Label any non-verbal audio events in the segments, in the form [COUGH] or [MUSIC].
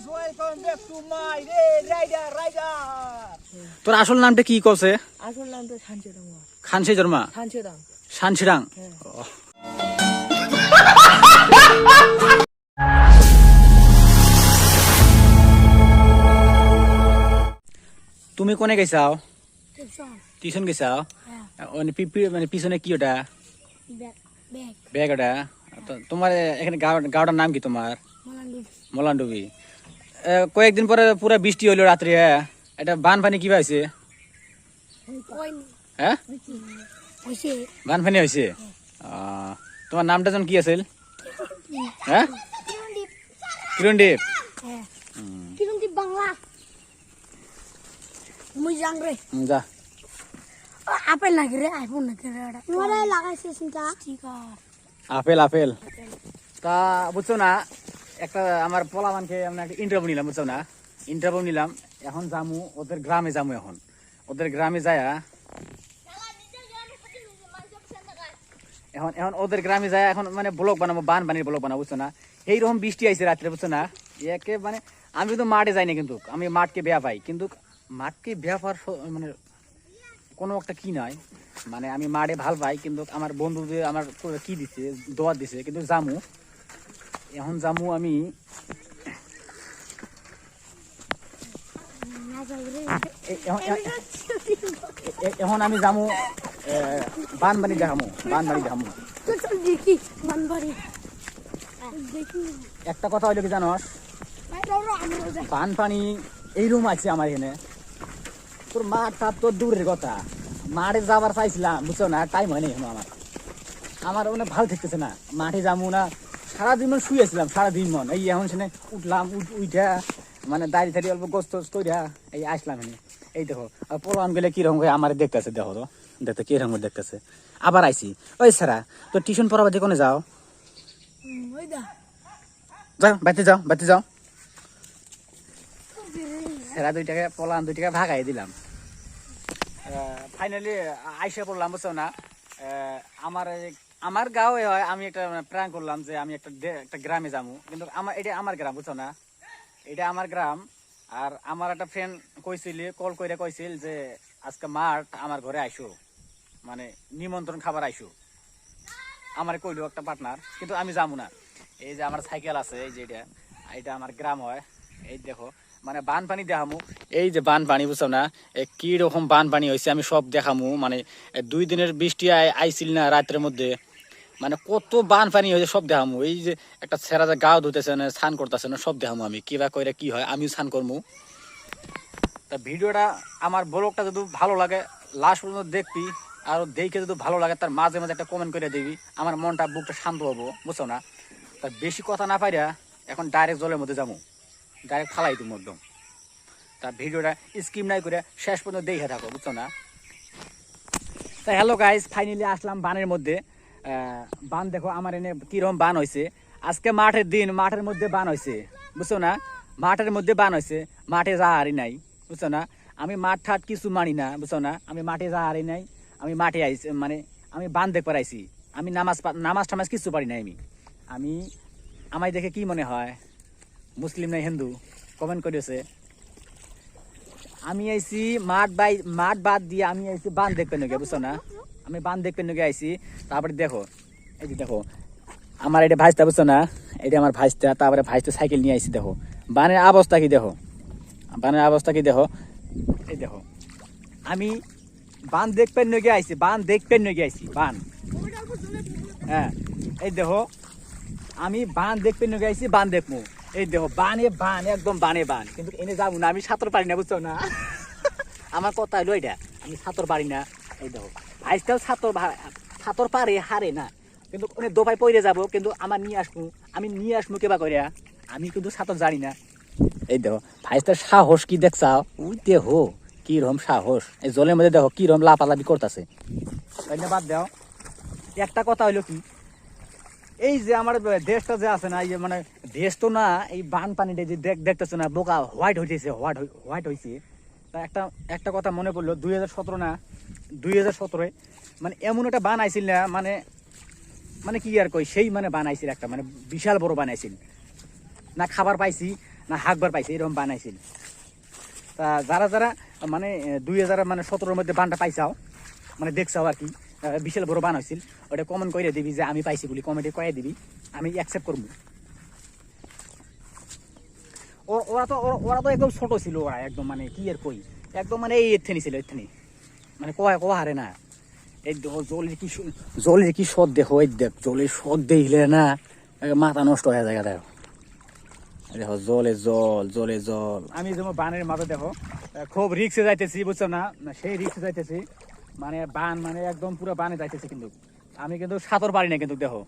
guys, welcome back to my Red Rider Rider. তোর আসল নামটা কি কছে? আসল নামটা শান্তিরাম খানসি জন্মা শান্তিরাম শানছিরাং হ্যাঁ। তুমি কোনে গেছাও? টিউশন। গেছাও? হ্যাঁ। মানে পি- পি- মানে পিছনে কি ওটা? ব্যাগ। ওটা? তো তোমার এখানে গাঁও- গাঁওটার নাম কি তোমার? মালান্ডু মলানডুবি। কয়েকদিন পরে পুরো বৃষ্টি হইল রাত্রে হ্যাঁ। এটা বানপানি কি হয়েছে হ্যাঁ? হয়েছে বানপানি হয়েছে আহ, তোমার নামটা যেন কি আছিল? হ্যাঁ? কিরণদীপ। কিরণদীপ। হ্যাঁ। হুম, কিরণদীপ বাংলা। মুই জাং রে। যা। আপেল নাকি রে? আইফোন নাকি রে এটা? লাগাইছে চিন্তা। Apple apple. তা বুঝছ না একটা আমার পোলামানকে আমরা একটা ইন্টারভিউ নিলাম, বুঝছ না? ইন্টারভিউ নিলাম, এখন যামু, ওদের গ্রামে যামু এখন। ওদের গ্রামে যায়া এখন এখন ওদের গ্রামে যায় এখন মানে ব্লক বানাবো বান বানিয়ে ব্লক বানাবো, বুঝছ না? এইরকম বৃষ্টি আইছে রাত্রে, বুঝছ না? একে মানে আমি কিন্তু মাঠে যাই না কিন্তু, আমি মাঠকে বেয়া পাই। কিন্তু মাঠকে বেয়া পাওয়ার মানে কোনো একটা কি নয় মানে আমি মাঠে ভালো পাই, কিন্তু আমার বন্ধু যে আমার কি দিছে, দোয়া দিছে, কিন্তু জামু এখন জামু আমি। এখন- আমি যামু বানবাড়ি দেখামু বানবাড়ি দেখামু। দেখি একটা কথা হইল কি জানস? বানপানি, এই রুম আছে আমার এখানে। তোর মাঠ টাপ তোর দূরের কথা। মাঠে যাবার চাইছিলাম, বুঝছ না? টাইম হয়নি এখনও আমার। আমার মানে ভালো থাকতেছে না। মাঠে যাব না সারাদিন মানে শুয়েছিলাম সারাদিন মন এই এখন শুনে উঠলাম উঠ উঠা মানে দাড়ি থাড়ি অল্প গোস্ত কইরা এই আসলাম এখানে এই দেখো আর পোলাম গেলে কীরকম করে আমার দেখতেছে দেখো তো। দেখতে কীরকম করে দেখতেছে। আবার আইছি। ওই সারা তো টিউশন পড়াবার যে কোনে যাও? যাও বাড়িতে যাও বাড়িতে যাও। সেরা দুই টাকা পলান দুই টাকা ভাগাই দিলাম। ফাইনালি আইসা পড়লাম বুঝছ না? আমার এই- আমার গাঁও হয় আমি একটা প্ল্যান করলাম যে আমি একটা একটা গ্রামে যাব। কিন্তু আমার এটা আমার গ্রাম, বুঝছ না? এটা আমার গ্রাম। আর আমার একটা ফ্রেন্ড কইছিল কল কইরা কইছিল যে, আজকে মাঠ আমার ঘরে আইসো। মানে নিমন্ত্রণ খাবার আইসো। আমার কইলো একটা পার্টনার কিন্তু আমি যাব না। এই যে আমার সাইকেল আছে, এই যে এটা এটা আমার গ্রাম হয়। এই দেখো মানে বানপানি দেখামু। এই যে বানপানি, বুঝছ না? কি রকম বানপানি হয়েছে আমি সব দেখামু। মানে দুই দিনের বৃষ্টি আই- আইছিল না রাত্রের মধ্যে। মানে কত বানপানি হয়েছে, সব দেখামু। এই যে একটা ছেঁড়া যে গা ধুতেছে না, স্নান করতেছে না, সব দেখামু আমি কিবা কইরা কি হয়, আমিও স্নান করব তা ভিডিওটা আমার ব্লগটা যদি ভালো লাগে, লাস্ট পর্যন্ত দেখবি, আর দেখে যদি ভালো লাগে, তার মাঝে মাঝে একটা কমেন্ট করে দিবি, আমার মনটা, বুকটা শান্ত হব, বুঝছ না? তা বেশি কথা না পাইরা এখন ডাইরেক্ট জলের মধ্যে যাব ডাইরেক্ট ফালাই তুমি একদম। তা ভিডিওটা স্কিম নাই করে শেষ পর্যন্ত দেখে থাকো, বুঝছ না? তা হ্যালো গাইজ ফাইনালি আসলাম বানের মধ্যে। বান দেখো, আমার এনে কীরকম বান হয়েছে আজকে মাঠের দিন, মাঠের মধ্যে বান হয়েছে বুঝছ না? মাঠের মধ্যে বান হয়েছে মাঠে যা হারি নাই, বুঝছ না? আমি মাঠ ঠাট কিছু মানি না, বুঝছ না? আমি মাঠে যা হারি নাই, আমি মাঠে আইছি মানে আমি বান দেখতে আইছি আমি নামাজ নামাজ টামাজ কিছু পারি নাই আমি। আমি, আমায় দেখে কি মনে হয়? মুসলিম না হিন্দু? কমেন্ট করেছে আমি আইছি, মাঠ বাই, মাঠ বাদ দিয়ে আমি আইছি বান দেখতে নাকি বুঝছ না? আমি বান দেখতে নাকি আইছি, তারপরে দেখো, এই যে দেখো, আমার এটা ভাইস্তা বুঝছ না? এটা আমার ভাইস্তা তারপরে ভাইস্তা সাইকেল নিয়ে আইছি, দেখো। বানের অবস্থা কি দেখো? বানের অবস্থা কি দেখো? এই দেখো, আমি বান দেখবেন নাকি আইছি বান দেখবেন নাকি আইছি বান হ্যাঁ এই দেখো, আমি বান দেখতে নিয়ে গেছি বান দেখব এই দেখো, বানে বান, একদম বানে বান। কিন্তু এনে যাব না, আমি সাঁতর পারি না, বুঝছ না? [LAUGHS] আমার কথা হলো এটা, আমি সাঁতর পারি না। এই দেখো ভাইসটাও সাঁতর ভা- সাঁতর পারে হারে না। কিন্তু ওনে দোপাই পড়ে যাব কিন্তু আমার নিয়ে আসব আমি নিয়ে আসব কেবা করিয়া আমি কিন্তু সাঁতর জানি না। এই দেখো ভাইসটার সাহস কি দেখছাও উই দেখো কীরকম সাহস। এই জলের মধ্যে দেখো কীরকম লাপালাপি করতেছে ধন্যবাদ দাও। একটা কথা হইল কি এই যে আমার দেশটা যে আছে না এই যে মানে দেশ তো না এই বান পানিটা যে দেখ দেখতেছে না বোকা হোয়াইট হইতেছে হোয়াইট হোয়াইট হয়েছে তা একটা একটা কথা মনে পড়ল দুই হাজার সতেরো না দুই হাজার সতেরোয় মানে এমন একটা বান আইছিল না মানে মানে কি আর কই সেই মানে বানাইছিল একটা মানে বিশাল বড় বানাইছিল না খাবার পাইছি, না হাকবার পাইছে, এরকম বানাইছিল তা যারা যারা মানে দুই হাজার মানে সতেরোর মধ্যে বানটা পাইছাও মানে দেখছাও আর কি বিশাল বড় বান হয়েছিল ওটা কমেন্ট করে দিবি যে আমি পাইছি বলি কমেন্টে কয়ে দিবি, আমি অ্যাকসেপ্ট করব ওরা তো, ওরা- তো একদম ছোট ছিল ওরা, একদম মানে কি আর কই, একদম মানে এই এথেনি ছিল, এথেনি। মানে কোয়া কোয়া হারে না? এই জলের কি জলের কি সদ দেখো এই দেখ জলের সদ দেখলে না মাথা নষ্ট হয়ে যায় দেখো। দেখো জলে জল জলে জল। আমি যেমন বানের মাঝে দেখো খুব রিক্সে যাইতেছি বুঝছ না, সেই রিক্সে যাইতেছি। মানে বান মানে একদম পুরো বানে যাইতেছি কিন্তু। আমি কিন্তু সাঁতর পারি না কিন্তু দেখো।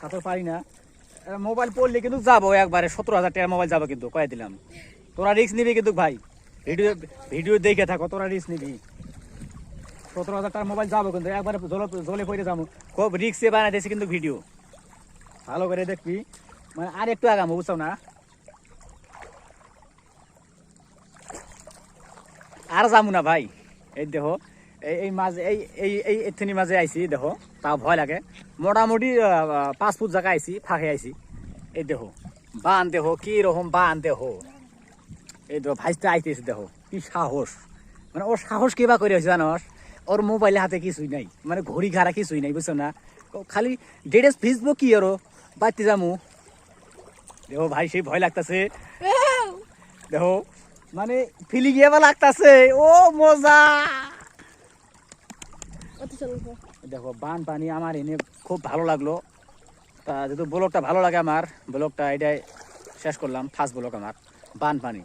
সাঁতর পারি না। মোবাইল পড়লে কিন্তু যাব একবারে সতেরো হাজার টাকার মোবাইল যাব কিন্তু কয়ে দিলাম। তোরা রিক্স নিবি কিন্তু ভাই। ভিডিও ভিডিও দেখে থাকো তোরা রিক্স নিবি। সতেরো হাজার টাকার মোবাইল যাব কিন্তু, একবারে জলে জলে পড়ে যাব। খুব রিক্সে বানাইতেছি কিন্তু ভিডিও ভালো করে দেখবি। মানে আর একটু আগামো, বুঝছ না? আর যাব না ভাই। এই দেখো, এই এই মাঝে, এই এই এই এথেনি মাঝে আইছি, দেখো তা ভয় লাগে। মোটামুটি পাঁচ ফুট জায়গা আইছি, ফাঁকে আইছি। এই দেখো, বান দেখো, কি রকম বান দেখো। এই দেখো ভাইসটা আইতেছে দেখো, কি সাহস। মানে ওর সাহস কিবা করে হয়েছে, জানোস? ওর মোবাইলে হাতে কিছুই নাই মানে ঘড়ি ঘাড়া কিছুই নাই বুঝছ না খালি ডেডেস ফেসবুক কি আরও বাড়তে যামু দেখো ভাই সেই ভয় লাগতাছে দেখো মানে ফিলি গিয়ে লাগতাছে ও মজা দেখো বান পানি আমার এনে খুব ভালো লাগল তা যেহেতু ব্লগটা ভালো লাগে আমার ব্লগটা এটাই শেষ করলাম ফার্স্ট ব্লগ আমার বান পানি